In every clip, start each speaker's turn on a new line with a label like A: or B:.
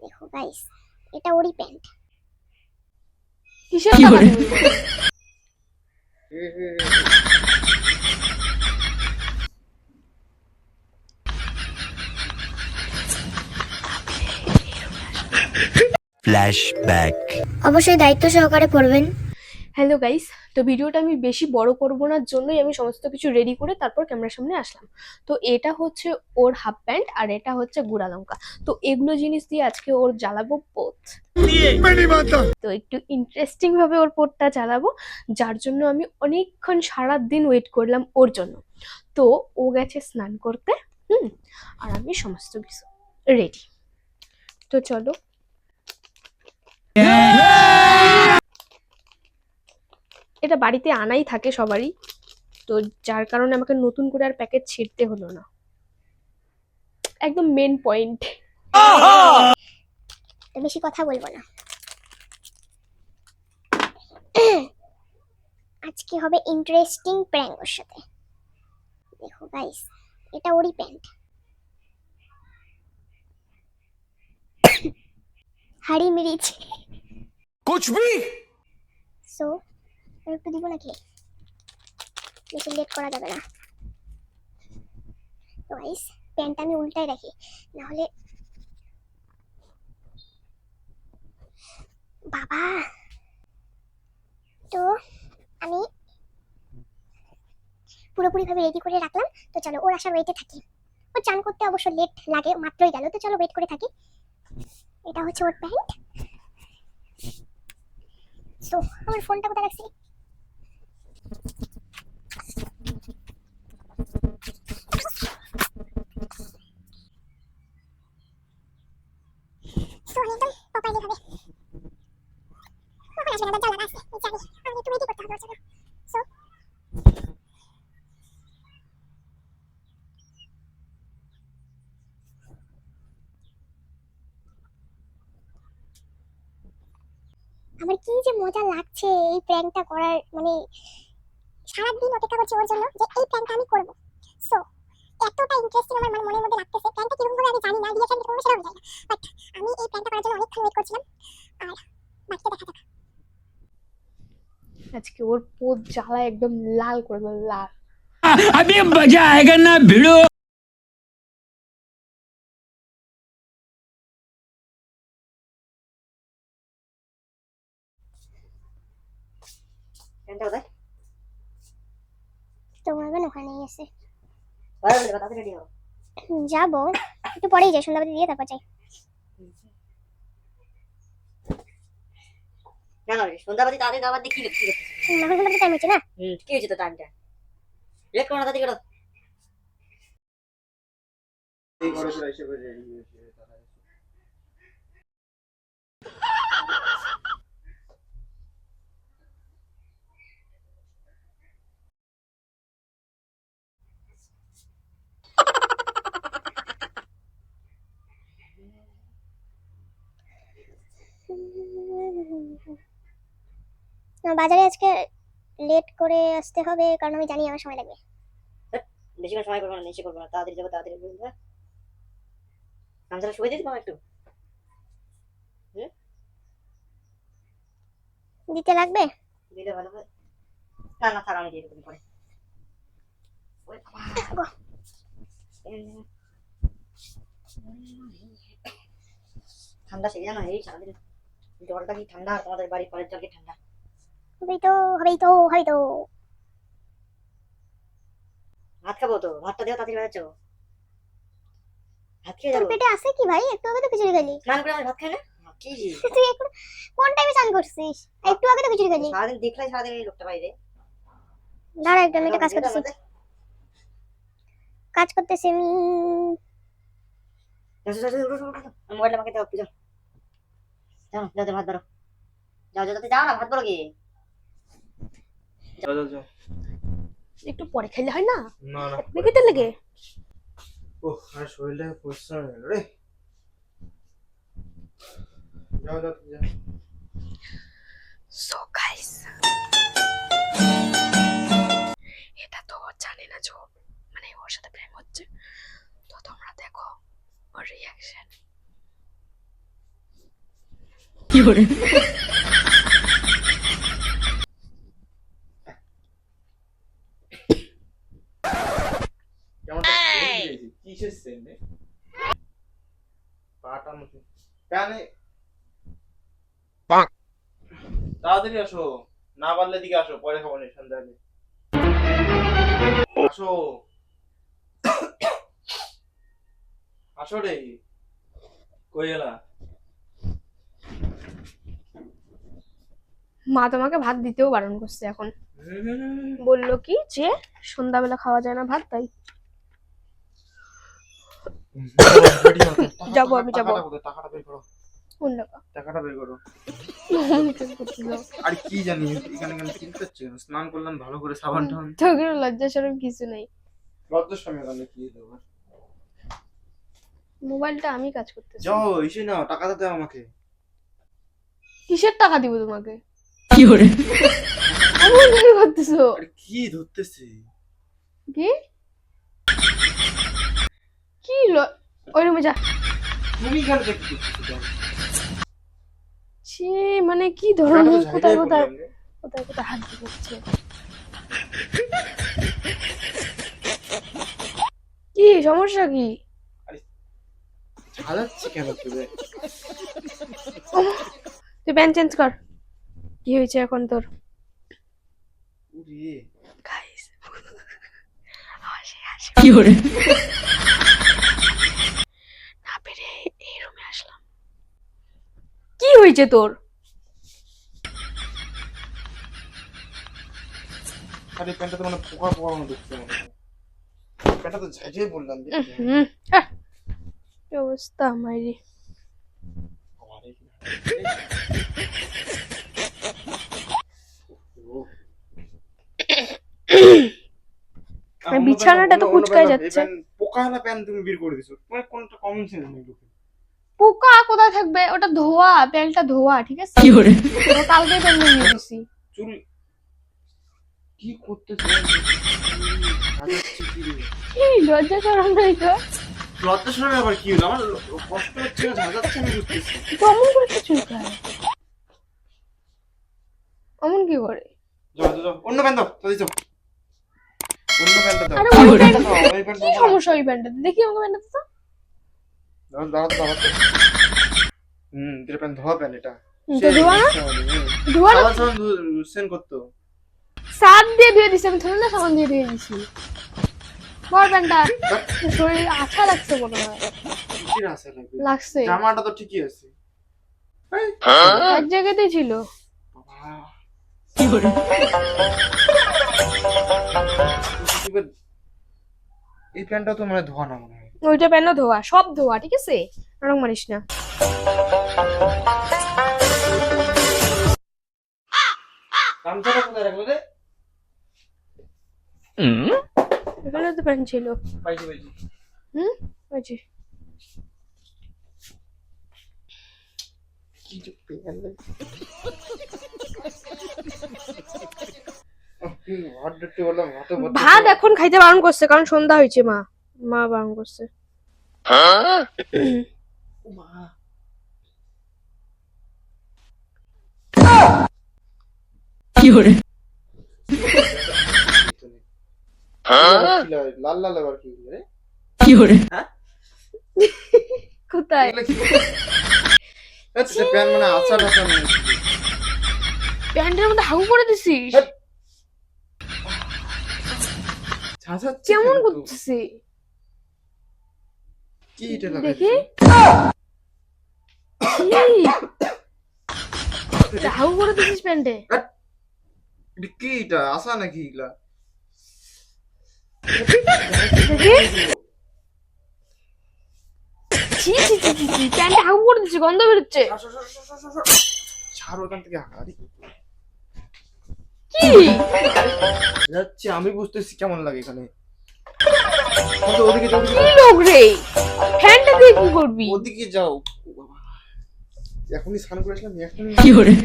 A: দেখো গাইস এটা ওরই প্যান্ট
B: কিসের টাকা
A: অবশ্যই দায়িত্ব সহকারে পড়বেন।
B: হ্যালো গাইস তো ভিডিওটা আমি বেশি বড় করব না, জন্যই আমি সমস্ত কিছু রেডি করে তারপর ক্যামেরার সামনে আসলাম। তো এটা হচ্ছে ওর হাফ প্যান্ট আর এটা হচ্ছে গুড়া লঙ্কা। তো এগুলো জিনিস দিয়ে আজকে ওর জ্বালাবো পোত তো একটু ইন্টারেস্টিং ভাবে ওর পোতটা জ্বালাবো, যার জন্য আমি অনেকক্ষণ সারা দিন ওয়েট করলাম ওর জন্য। তো ও গেছে স্নান করতে, হুম, আর আমি সমস্ত কিছু রেডি তো চলো। এটা বাড়িতে আনাই থাকে সবারই। তো যার কারণে আমাকে নতুন করে আর প্যাকেট ছিঁড়তে হলো না। একদম মেন পয়েন্ট
A: বেশি কথা বলব না। আজকে হবে ইন্টারেস্টিং প্যাং ওর সাথে। দেখো গাইস এটা ওরই প্যান্ট হাড়ি মিরিচ।
C: কুচবি
A: সো একটু দিব নাকি? বেশি লেট করা যাবে না? গাইস প্যান্টটা আমি উল্টাই রাখি। বাবা! তো আমি পুরোপুরিভাবে রেডি করে রাখলাম। তো চলো, ওর আসার ওয়েটে থাকি। ও চান করতে অবশ্য লেট লাগে, মাত্রই গেল। তো চলো ওয়েট করে থাকি। এটা হচ্ছে ওর প্যান্ট। তো, আমার ফোনটা কোথায় রাখছি? আমার কি যে মজা লাগছে এই প্র্যাঙ্কটা করার মানে সারাদিন অপেক্ষা করছি ওর জন্য যে এই প্র্যাঙ্কটা আমি করব সো এতটা ইন্টারেস্টিং আমার মানে মনের মধ্যে লাগতেছে প্র্যাঙ্কটা কিরকম করে আমি জানি না রিয়াকশন কিরকম হবে সেটাও জানি না বাট আমি এই প্র্যাঙ্কটা করার জন্য অনেকক্ষণ ওয়েট করছিলাম আর বাকিটা দেখা যাক
B: আজকে ওর পোত জ্বালা একদম লাল করে দেবো লাল
C: अभी मजा आएगा ना भिड़ो
D: হও।
A: যাব। একটু পরেই যাই সন্ধ্যাবাতি দিয়ে তারপর যাই।
D: না না সন্ধ্যাবাদী তাদের দাবার দিয়ে কি
A: এখন সন্ধ্যাবাতি টাইম হচ্ছে না।
D: হুম কি হয়েছে তো টাইমটা লেট করো না তাড়াতাড়ি করো
A: না, বাজারে আজকে লেট করে আসতে হবে কারণ আমি জানি আমার সময় লাগবে।
D: বেশিক্ষণ সময় করব না নিচে করব না তাড়াতাড়ি যাব তাড়াতাড়ি আমি তাহলে শুয়ে দিতে পারো একটু।
A: দিতে লাগবে?
D: দিলে ভালো হয়। না না থাক আমি দিয়ে দেবো পরে। ঠান্ডা সেই জানো এই সারাদিন জলটা কি ঠান্ডা তোমাদের বাড়ির পরের জল কি ঠান্ডা?
A: হবেই তো হবেই তো হবেই তো।
D: ভাত খাব তো ভাতটা দেও তাড়াতাড়ি বেড়াচ্ছ ভাত খেয়ে যাব।
A: পেটে আছে কি ভাই? একটু আগে তো খিচুড়ি খেলি।
D: স্নান করে ভাত খাই না? কি
A: তুই এখন কোন টাইমে স্নান করছিস? একটু আগে তো খিচুড়ি খেলি।
D: সারাদিন দেখলাই সারাদিন এই লোকটা বাইরে।
A: দাঁড়া একটু আমি কাজ করতেছি। কাজ করতেছি আমি।
D: মোবাইলটা আমাকে দাও যাও যাও ভাত ধরো যাও যাও যাও, না ভাত
E: যাও যাও
B: একটু পরে খেলে হয় না?
E: না
B: লেগে।
E: ও আর শরীরটা হয়ে গেল রে। যাও যাও তুমি যাও।
B: সো গাইস এটা তো ও জানে না যে মানে ওর সাথে প্রেম হচ্ছে। তো তোমরা দেখো ওর রিয়াকশন
C: 有人，
E: কেমন পাটা মুখে প্যানে। তাড়াতাড়ি আসো। না পারলে দিকে আসো পরে খাব নি সন্ধ্যা আসো। আসো রে। কই গেলা
B: মা তোমাকে ভাত দিতেও বারণ করছে এখন। বলল কি যে সন্ধ্যাবেলা খাওয়া যায় না ভাত তাই যাব, আমি যাব।
E: টাকাটা বের করো।
B: কোন টাকা?
E: টাকাটা বের করো। আর কি জানি এখানে এখানে চিন্তা হচ্ছে স্নান করলাম ভালো করে সাবান টাবান।
B: তোকে লজ্জা সরম কিছু নেই।
E: লজ্জার সময় গেলে কি দেবো
B: মোবাইলটা আমি কাজ করতেছি।
E: যাও এসে নাও টাকাটা দাও আমাকে।
B: কিসের টাকা দিব তোমাকে?
C: 有人
B: ，এমন কেন করতেছো।
E: আরে কি ধরতেছে?
B: কি? কি ল- ওই রুমে যা।
E: তুমি কেন
B: সে মানে কি ধরনের কোথায় কোথায় কোথায় কোথায় হাত দিচ্ছে কি সমস্যা কি? তুই প্যান্ট চেঞ্জ কর। কি হয়েছে এখন তোর?
E: উরে
B: গাইস
C: 有人，
B: না পেরে এই রুমে আসলাম কি হয়েছে তোর?
E: আরে প্যান্টটা তো মানে পোকা মতো প্যান্টটা তো বললাম
B: অবস্থা বিছানাটা তো কুঁচকায় যাচ্ছে।
E: পোকা না প্যান্ট তুমি বের করে দিছো। মানে কোনটা কমন সেন্স নেই লোকে
B: পোকা কোথায় থাকবে? ওটা ধোয়া প্যান্টটা ধোয়া ঠিক আছে?
C: 有人
B: ，তো কালকে প্যান্ট নিয়ে দিছি
E: চুল কি করতেছে সাজাচ্ছে কি রে?
B: কি লজ্জা সরম নাই তো।
E: লজ্জার সময় আবার কি হলো? আমার কষ্ট হচ্ছে না ঝাঁঝাচ্ছে আমি বুঝতেছি।
B: কেমন করে চুলকায় অমন কি করে?
E: যাও যাও, অন্য প্যান্ট দাও তাদের যাও। অন্য প্যান্টটা দাও।
B: আরে
C: ওই
E: ওই
B: প্যান্ট-
E: দাও, ওই প্যান্ট
B: কি
E: দাও।
B: সমস্যা ওই প্যান্টটাতে? দেখি আমাকে প্যান্টটা তো।
E: হুম এটা ধোয়া এটা।
B: তো ধোয়া ধোয়া না?
E: সাবান সাবান করতো।
B: সার দিয়ে ধুয়ে দিছি আমি থোড়ি না সাবান দিয়ে ধুয়ে দিছি বল প্যান্টটা শরীর আঠা লাগছে মনে হয়।
E: কি রাসে লাগবে?
B: লাগছে।
E: জামাটা তো ঠিকই আছে।
B: এক জায়গাতেই
E: ছিল，এই প্যান্টটা তো মানে ধোয়া না মনে হয়।
B: ওইটা প্যান্টও ধোয়া সব ধোয়া ঠিক আছে? রং মারিস না। এখানে তো প্যান্ট ছিল।
E: পাইছি ভাত
B: এখন খাইতে বারণ করছে কারণ সন্ধ্যা হয়েছে মা। মা বারণ করছে।
C: কি হরে
E: লাল লাল আবার কি রে
C: কি হরে
B: কোথায়?
E: আচ্ছা প্যান মানে আচা ঢাকা
B: নেই মধ্যে হাউ করে
E: দিছি
B: কেমন করতেছিস?
E: কি এটা
B: দেখি।
E: লাগাইছে?
B: করে দিছিস প্যান্টে?
E: কি এটা? আসা নাকি এগুলা?
B: ছি ছি ছি ছি ছি প্যান্টে হাগু করে দিছিস গন্ধ বেরোচ্ছে।
E: ছাড় ওখান থেকে আরে।
B: কি?
E: যাচ্ছে আমি বুঝতেছি কেমন লাগে এখানে। ওদিকে, যাও,
B: কি লোক রে? ফ্যানটা দিয়ে কি করবি?
E: ওদিকে যাও। এখনই স্নান করে আসলাম এখনই
C: 有人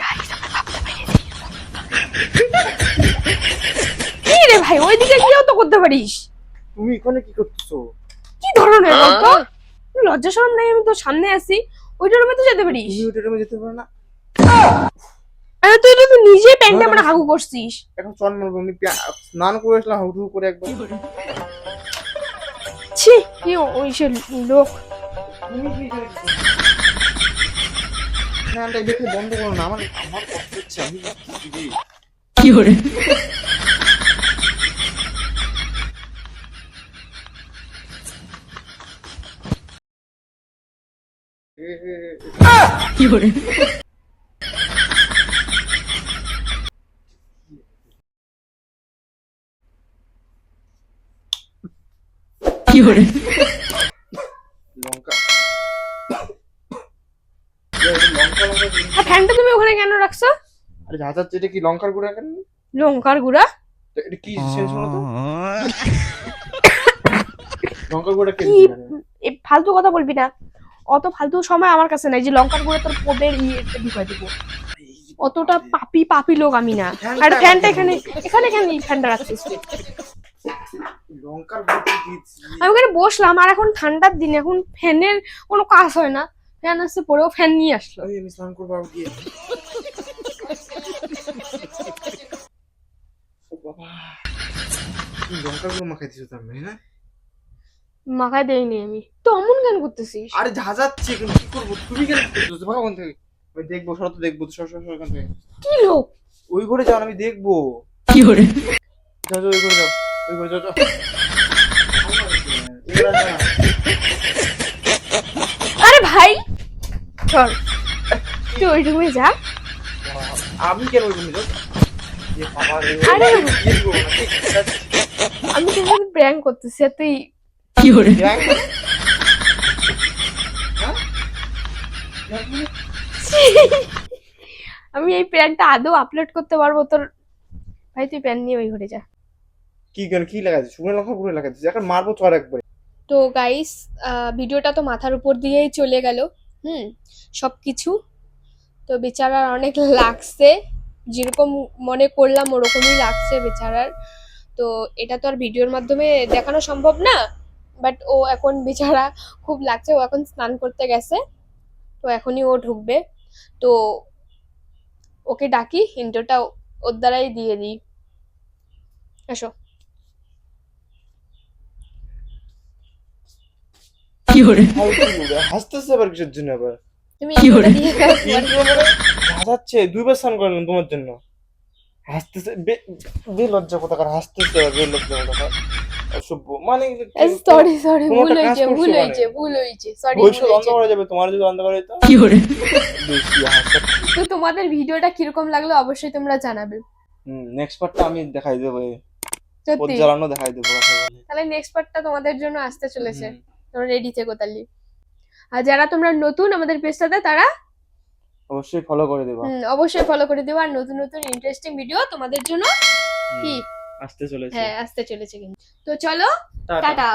B: ，Guys, আমরা ভাবতে পেরেছি। কি রে ভাই ওইদিকে গিয়েও তো করতে পারিস।
E: তুমি এখানে কি করতেছো?
B: কি ধরনের বলতো লজ্জা শরম নাই আমি তো সামনে আছি। ওইটা রুমে তো যেতে পারিস।
E: তুমি রুমে যেতে পারো না।
B: আরে তুই তো নিজে প্যান্টে মানে
E: না।
B: হাগু করছিস।
E: এখন চল মারবো আমি স্নান করে আসলাম হাউটু করে একবার।
B: ছি কি ওই সে লোক।
E: করে স্নানটা দেখে বন্ধ করো না আমার আমার কষ্ট হচ্ছে আমি
C: কি hore কি hore
E: লঙ্কা।
B: আর ফ্যানটা তুমি ওখানে কেন রাখছো?
E: আরে যা যাচ্ছে এটা কি লঙ্কার গুঁড়া কেন?
B: লঙ্কার গুঁড়া?
E: এটা কি সেন্স তো? লঙ্কার গুঁড়া
B: কি এ ফালতু কথা বলবি না। অত ফালতু সময় আমার কাছে নাই যে লঙ্কার গুঁড়া তোর পোদের ইয়ে ঢুকাই দিব। অতটা পাপি পাপি লোক আমি না। আর ফ্যানটা এখানে এখানে কেন ফ্যানটা রাখছিস আমি ওখানে বসলাম আর এখন ঠান্ডার দিন এখন ফ্যানের কোনো কাজ হয় না। ফ্যান আসছে পরেও ফ্যান নিয়ে আসলো।
E: আমি স্নান করব গিয়ে। মাখাই দিছো মানে না
B: মাখায় দেয়নি আমি। তো অমন কেন করতেছিস?
E: আরে যা যাচ্ছে কি করব? তুমি কেন করতেছো? ভাগো ওখান থেকে। আমি দেখব সর তো দেখব সর সর সর ওখান থেকে।
B: কি লোক?
E: ওই ঘরে যাও আমি দেখব।
C: কি hore
E: যাও যাও ওই ঘরে যাও ওই ঘরে যাও না।
B: আরে ভাই চল। তুই ওই রুমে যা।
E: আমি কেন ওই রুমে যাও
B: আরে। আমি তোর সাথে প্র্যাঙ্ক করতেছি আর তুই
C: কি hore
E: Prank?
B: আমি এই প্যান্টটা আদৌ আপলোড করতে পারব? তোর ভাই তুই প্যান্ট নিয়ে ওই ঘরে যা।
E: কি কেন? কি লাগাচ্ছে শুকনো লঙ্কা গুঁড়ো লাগাচ্ছে এখন মারবো চর একবার।
B: তো গাইস ভিডিওটা তো মাথার উপর দিয়েই চলে গেল। হুম সব কিছু তো বেচারার অনেক লাগছে। যেরকম মনে করলাম ওরকমই লাগছে বেচারার। তো এটা তো আর ভিডিওর মাধ্যমে দেখানো সম্ভব না। বাট ও এখন বেচারা খুব লাগছে। ও এখন স্নান করতে গেছে। তো এখনই ও ঢুকবে। তো ওকে ডাকি ইন্টারটা ওর দ্বারাই দিয়ে দিই। এসো
E: হাসতেছে আবার কিসের জন্য আবার?
B: তুমি
E: হাসাচ্ছে দুইবার স্নান করলাম তোমার জন্য। হাসতেছে বে- বে লজ্জা কোথাকার হাসতেছে আবার বে লজ্জা কোথাকার। মানে
B: সরি সরি ভুল হয়েছে ভুল
E: মানে।
B: হয়েছে ভুল হয়েছে সরি
E: ভবিষ্যৎ যাবে তোমার যদি
C: কি hore
B: তো তোমাদের ভিডিওটা কীরকম লাগল অবশ্যই তোমরা জানাবে।
E: হুম নেক্সট পার্টটা আমি দেখাই দেবো
B: সত্যি?
E: জ্বালানো দেখাই দেবো।
B: তাহলে নেক্সট পার্টটা তোমাদের জন্য আসতে চলেছে। তোমরা রেডি থেকো তাহলে। আর যারা তোমরা নতুন আমাদের পেজটাতে তারা
E: অবশ্যই ফলো করে দেবো।
B: অবশ্যই ফলো করে দিও আর নতুন নতুন ইন্টারেস্টিং ভিডিও তোমাদের জন্য কি?
E: আসতে চলেছে।
B: হ্যাঁ আসতে চলেছে কিন্তু। তো চলো টাটা।